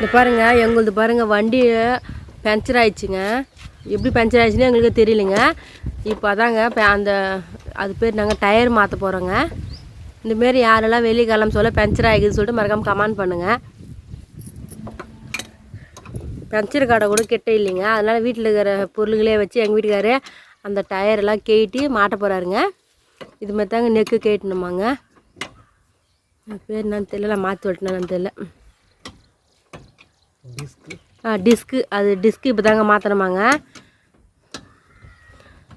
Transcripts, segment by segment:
இந்த பாருங்க எங்களது பாருங்க வண்டி பஞ்சர் ஆயிடுச்சுங்க. எப்படி பஞ்சர் ஆயிடுச்சுன்னு எங்களுக்கு தெரியலைங்க. இப்போ அதாங்க அந்த அது பேர் நாங்கள் டயர் மாற்ற போகிறோங்க இந்தமாரி யாரெல்லாம் வெளியே கிளம்ப சொல்ல பஞ்சர் ஆகிக்குதுன்னு சொல்லிட்டு மறக்காமல் கமெண்ட் பண்ணுங்கள் பஞ்சர் கடை கூட கிட்ட இல்லைங்க. அதனால் வீட்டில் இருக்கிற பொருள்களே வச்சு எங்கள் வீட்டுக்காரு அந்த டயரெல்லாம் கேட்டி மாட்ட போகிறாருங்க இது மாதிரி தாங்க நெக்கு கேட்டணுமாங்க பேர் என்னன்னு தெரியல மாற்றி விட்டேன்னு தெரியல. டிஸ்க்கு ஆ டிஸ்க்கு அது டிஸ்க்கு இப்போ தாங்க மாற்றணுமாங்க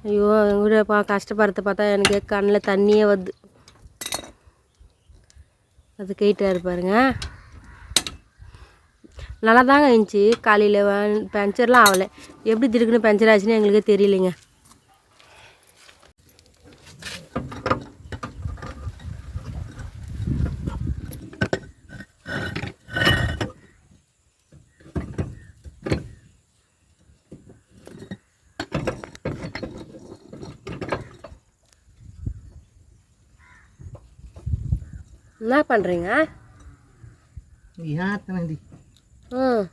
ஐயோ எங்கள் வீடு பா கஷ்டப்படுறத பார்த்தா எனக்கு கண்ணில் தண்ணியே வருது. அது கேட்டார் பாருங்க. நல்லா தாங்க இருந்துச்சு. காலையில் பஞ்சர்லாம் ஆகலை. எப்படி திருக்குன்னு பஞ்சர் ஆச்சுன்னு எங்களுக்கே தெரியலைங்க. Kenapa ring ah? Lihat nanti. Hmm.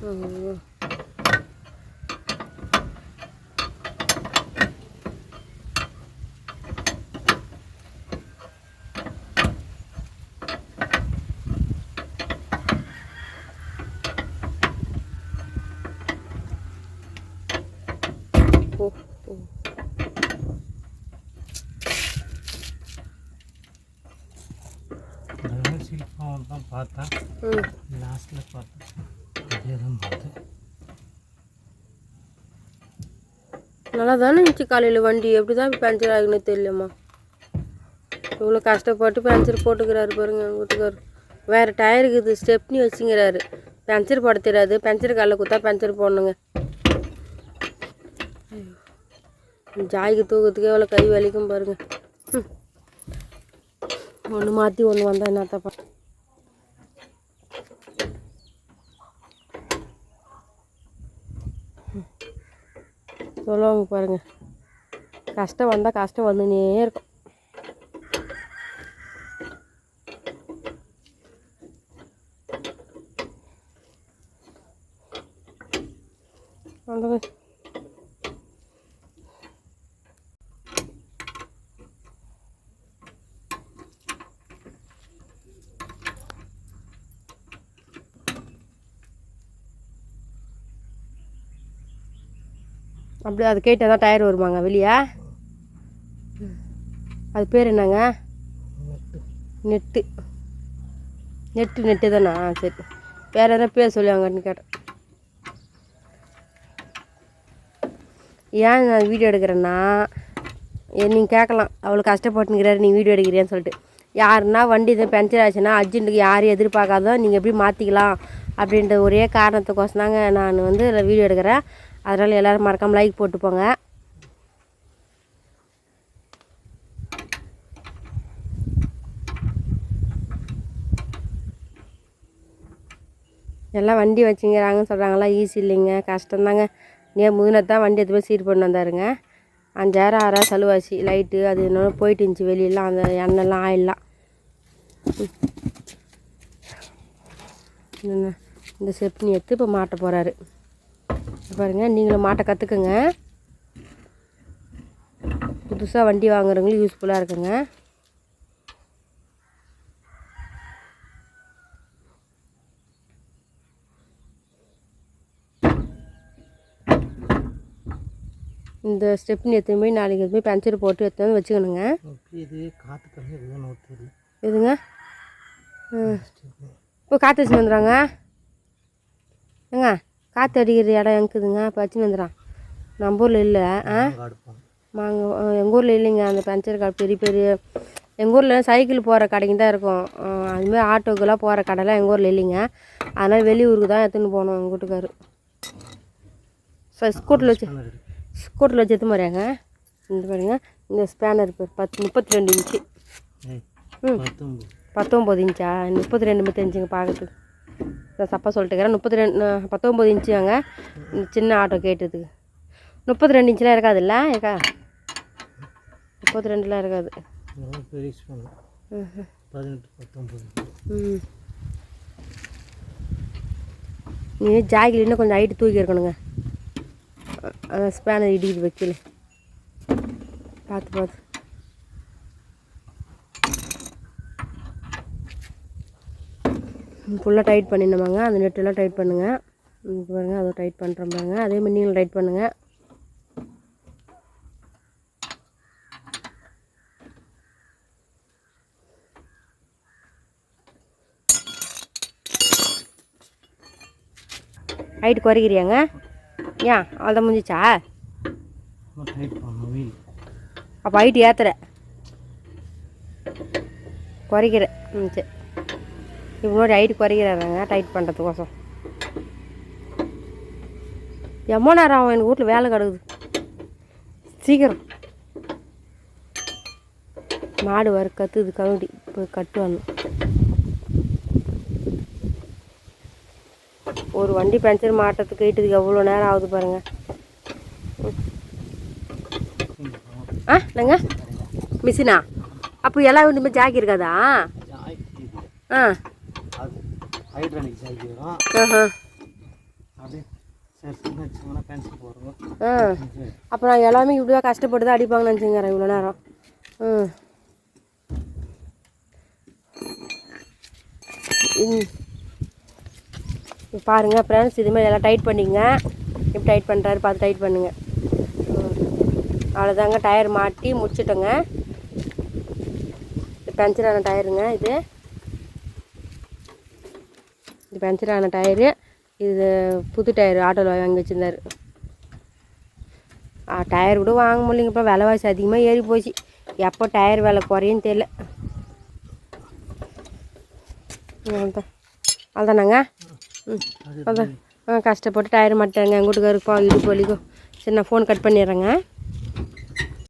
Hmm. Oh, oh. பார்த்தா லாஸ்ட்டில் பார்த்தேன் அதே தான் நல்லா தானே இருந்துச்சு காலையில் வண்டி? எப்படி தான் பஞ்சர் ஆகுன்னு தெரியலம்மா. இவ்வளோ கஷ்டப்பட்டு பஞ்சர் போட்டுக்கிறாரு பாருங்க எங்கள் வீட்டுக்கார். வேறு டயர் இருக்குது ஸ்டெப்னி வச்சுங்கிறாரு. பஞ்சர் போட தெரியாது. பஞ்சர் காலில் கொடுத்தா பஞ்சர் போடணுங்க. ஜாய்க்கு தூக்கத்துக்கு எவ்வளோ கை வலிக்கும் பாருங்கள் ஒன்று மாற்றி ஒன்று வந்தால் என்னத்தப்பா சொல்லுவாங்க பாருங்க கஷ்டம் வந்தால் கஷ்டம் வந்துன்னே இருக்கும் அவ்வளோதான். அப்படி அது கேட்டால் தான் டயர் வருமாங்க வெளியே. அது பேர் என்னங்க? நெட்டு. நெட்டு நெட்டு தானா? சரி. வேறு எதனா பேர் சொல்லுவாங்கன்னு கேட்டேன். ஏன் நான் வீடியோ எடுக்கிறேன்னா நீங்கள் கேட்கலாம். அவ்வளோ கஷ்டப்பட்டுங்கிறாரு நீ வீடியோ எடுக்கிறியான்னு சொல்லிட்டு. யாருன்னா வண்டி இதை பஞ்சர் ஆச்சுன்னா அர்ஜென்ட்டுக்கு யாரையும் எதிர்பார்க்காதோ நீங்கள் எப்படி மாற்றிக்கலாம் அப்படின்ற ஒரே காரணத்துக்கோசம் தாங்க நான் வந்து வீடியோ எடுக்கிறேன். அதனால் எல்லோரும் மறக்காமல் லைக் போட்டு போங்க எல்லாம் வண்டி வச்சுங்கிறாங்கன்னு சொல்கிறாங்களா ஈஸி இல்லைங்க. கஷ்டம்தாங்க. நீ முதினத்து தான் வண்டி எடுத்து போய் சீர் பண்ணி வந்தாருங்க. அஞ்சாயிரம் ஆறாயிரம் செலவாச்சு லைட்டு அது இன்னொன்று போயிட்டு இருந்துச்சு வெளியெல்லாம். அந்த எண்ணெய்லாம் ஆயிடலாம் என்ன இந்த செப்னி எடுத்து இப்போ மாட்ட போகிறாரு பாருங்க நீங்களும் மாட்ட கற்றுக்குங்க புதுசாக வண்டி வாங்குறவங்களுக்கு யூஸ்ஃபுல்லாக இருக்குங்க. இந்த ஸ்டெப்னி எடுத்துன்னு போய் நாளைக்கு எடுத்து போய் பஞ்சர் போட்டு எடுத்து வச்சுக்கணுங்க. இது காற்று கம்மி எதுவும் தெரியல எதுங்க? இப்போ காற்று வச்சுன்னு வந்துடுறாங்க. ஏங்க காற்று அடிக்கிற இடம் எங்குதுங்க? இப்போ வச்சுன்னு வந்துடுறான். நம்ம ஊரில் இல்லை ஆ? நாங்கள் எங்கள் ஊரில் இல்லைங்க. அந்த பஞ்சர் கடை பெரிய பெரிய எங்கள் ஊரில் சைக்கிள் போகிற கடைங்க தான் இருக்கும். அதுமாதிரி ஆட்டோக்கெல்லாம் போகிற கடைலாம் எங்கள் ஊரில் இல்லைங்க. அதனால் வெளியூருக்கு தான் எடுத்துன்னு போகணும் எங்கள் வீட்டுக்காரு. சார் ஸ்கூட்டில் வச்சு ஸ்கூட்டில் வச்சு எடுத்து மாதிரியாங்க இந்த பாருங்க இந்த ஸ்பேனர் பேர் பத்து முப்பத்தி ரெண்டு இன்ச்சு ம். பத்தொம்பது. இன்ச்சா? முப்பத்தி ரெண்டு முப்பத்தி அஞ்சுங்க பார்க்கறதுக்கு நான் தப்பாக சொல்லிட்டுக்கிறேன். முப்பத்தி ரெண்டு பத்தொம்பது இன்ச்சுங்க சின்ன ஆட்டோ கேட்டதுக்கு முப்பத்தி ரெண்டு இன்ச்சுலாம் இருக்காதுல்ல இருக்கா? முப்பத்தி ரெண்டுலாம் இருக்காது. நீ ஜாக்கில் இன்னும் கொஞ்சம் ஹைட்டு தூக்கி இருக்கணுங்க. அதான் ஸ்பேனர் இடிக்குது வைக்கல. பார்த்து பார்த்து. ஃபுல்லாக டைட் பண்ணிடணுமாங்க. அந்த நெட்டெல்லாம் டைட் பண்ணுங்கள் இங்க பாருங்க அதை டைட் பண்ணுறேன் பாருங்க. அதே மாதிரி நீங்களும் டைட் பண்ணுங்கள் ஹைட் குறைக்கிறியாங்க? ஏன் அவ்வளோதான் முடிஞ்சிச்சா? அப்போ ஹைட் ஏற்றுற குறைக்கிற ம் சரி இப்போ முன்னாடி ஹைட் குறைக்கிறாங்க டைட் பண்ணுறதுக்கோசம் எம்மோ நேரம் ஆகும் எனக்கு வீட்டில் வேலை கிடக்குது. சீக்கிரம். மாடு வர கற்றுது கவுண்டி. போய் கட்டு வரணும். ஒரு வண்டி பஞ்சர் மாட்டுறதுக்கு இட்டுதுக்கு எவ்வளோ நேரம் ஆகுது பாருங்கள் ஆ என்னங்க? மிஷினா? அப்போ எல்லா வண்டியுமே ஜாக்கி இருக்காதா? ஆ. ஹைட்ரானிக் ஜாக்கி வரும். அப்படியே அப்போ நான் எல்லாமே இப்படி தான் கஷ்டப்பட்டு தான் அடிப்பாங்கன்னு நினச்சிங்கிறேன் இவ்வளோ நேரம். ம். பாருங்கள் ஃப்ரெண்ட்ஸ் இது மாதிரி எல்லாம் டைட் பண்ணிங்க இப்போ டைட் பண்ணுறாரு பார்த்து டைட் பண்ணுங்க. ம். அவ்வளோதாங்க டயர் மாட்டி முடிச்சிட்டோங்க. இது பஞ்சர் ஆன டயருங்க இது. இது பஞ்சர் ஆன டயரு இது புது டயர் ஆட்டோவில் வாங்கி வச்சுருந்தார். டயர் கூட வாங்க முடியலைங்க. இப்போ விலைவாசி அதிகமாக ஏறி போச்சு. எப்போ டயர் விலை குறையும் தெரியல. அவ்வளோதான் அவ்வளோதானாங்க ம் அதான். ஆ கஷ்டப்பட்டு டயர் மாட்டேங்க எங்கள் வீட்டுக்காருக்கு இடுப்பு வலிக்கும் சரி நான் ஃபோன் கட் பண்ணிடுறேங்க.